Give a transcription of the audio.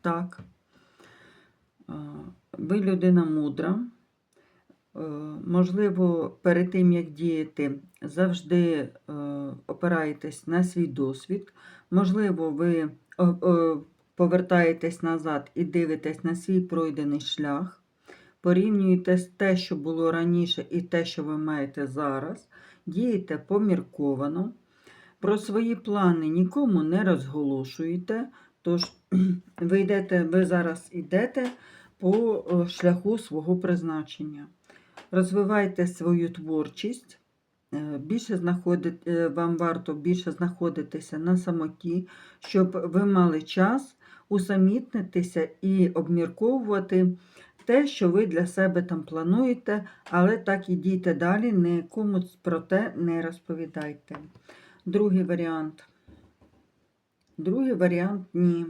Так. Ви людина мудра. Е, Можливо, перед тим, як діяти, завжди е, опираєтесь на свій досвід. Можливо, ви о, повертаєтесь назад і дивитесь на свій пройдений шлях, порівнюєте те, що було раніше, і те, що ви маєте зараз, дієте помірковано. Про свої плани нікому не розголошуєте, тож ви, йдете, ви зараз йдете по е, шляху свого призначення. Розвивайте свою творчість. Е, Більше знаходит, е, вам варто більше знаходитися на самоті, щоб ви мали час усамітнитися і обмірковувати те, що ви для себе там плануєте, але так і далі, нікому про те не розповідайте. Другий варіант. Другий варіант ні.